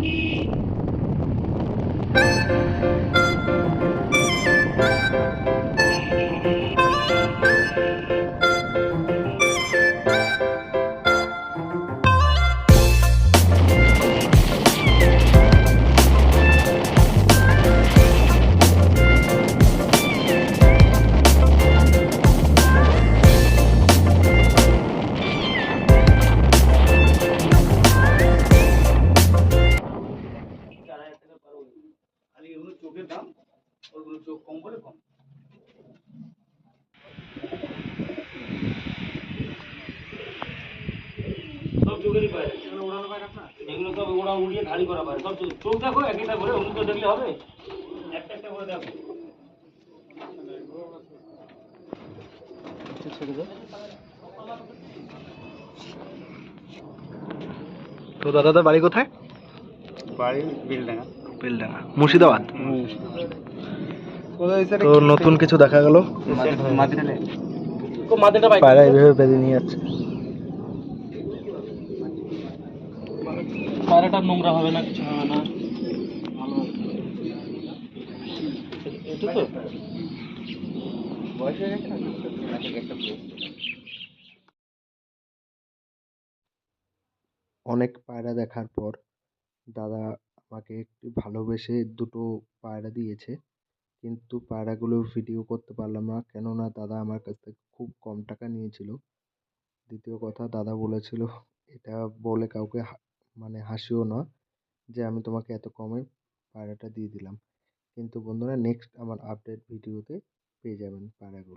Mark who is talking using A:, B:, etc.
A: Thank you. চোখের দাম ওরগুলো চোখ কম করে কম। সব উড়িয়ে সব চোখ দেখো তো দেখলে হবে। একটা একটা
B: আচ্ছা, দাদা বাড়ি কোথায়?
A: বাড়ি
B: বিল্ডিং মুর্শিদাবাদ। তো নতুন কিছু দেখা গেল?
A: মাদিরালে মাদিটা পাই
B: পায়রা এইভাবে বেঁধে নিয়ে যাচ্ছে।
A: পায়রাটা নোংরা হবে কিছু না?
B: অনেক পায়রা দেখার পর দাদা আমাকে একটু ভালোবেসে দুটো পায়রা দিয়েছে। কিন্তু পায়রাগুলো ভিডিও করতে পারলাম না। কেননা দাদা আমার কাছ থেকে খুব কম টাকা নিয়েছিল। দ্বিতীয় কথা, দাদা বলেছিল, এটা বলে কাউকে মানে হাসিও না যে আমি তোমাকে এত কমে পায়রাটা দিয়ে দিলাম। কিন্তু বন্ধুরা নেক্সট আমার আপডেট ভিডিওতে পেয়ে যাবেন পায়রাগুলো।